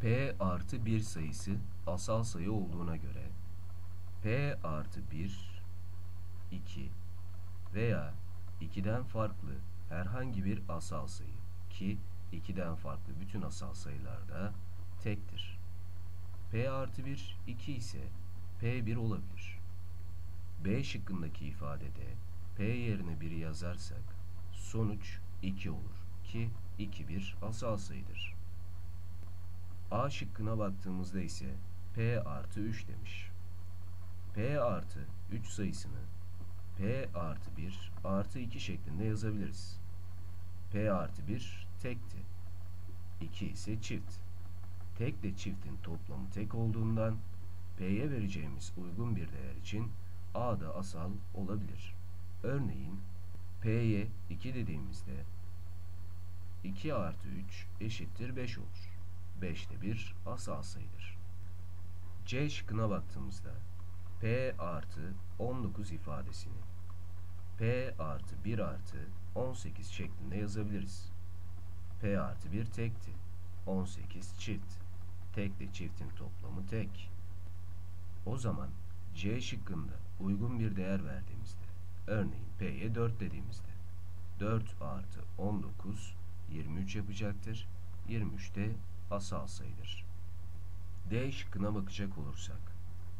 P artı 1 sayısı asal sayı olduğuna göre P artı 1, 2 veya 2'den farklı herhangi bir asal sayı ki 2'den farklı bütün asal sayılarda tektir. P artı 1, 2 ise P1 olabilir. B şıkkındaki ifadede P yerine 1'i yazarsak sonuç 2 olur ki 2 bir asal sayıdır. A şıkkına baktığımızda ise P artı 3 demiş. P artı 3 sayısını P artı 1 artı 2 şeklinde yazabiliriz. P artı 1 tekti. 2 ise çift. Tek ile çiftin toplamı tek olduğundan P'ye vereceğimiz uygun bir değer için A da asal olabilir. Örneğin P'ye 2 dediğimizde 2 artı 3 eşittir 5 olur. 5 de bir asal sayıdır. C şıkkına baktığımızda P artı 19 ifadesini P artı 1 artı 18 şeklinde yazabiliriz. P artı 1 tekti. 18 çift. Tek ile çiftin toplamı tek. O zaman C şıkkında uygun bir değer verdiğimizde örneğin P'ye 4 dediğimizde 4 artı 19 23 yapacaktır. 23 de asal sayıdır. D şıkkına bakacak olursak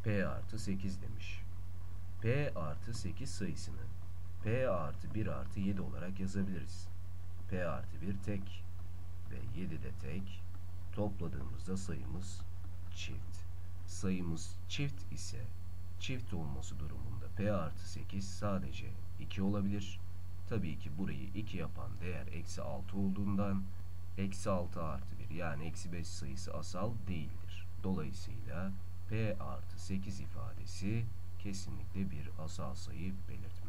P artı 8 demiş. P artı 8 sayısını P artı 1 artı 7 olarak yazabiliriz. P artı 1 tek ve 7 de tek. Topladığımızda sayımız çift. Sayımız çift ise çift olması durumunda P artı 8 sadece 2 olabilir. Tabii ki burayı 2 yapan değer eksi 6 olduğundan eksi 6 artı 1 yani eksi 5 sayısı asal değildir. Dolayısıyla P artı 8 ifadesi kesinlikle bir asal sayı belirtmektedir.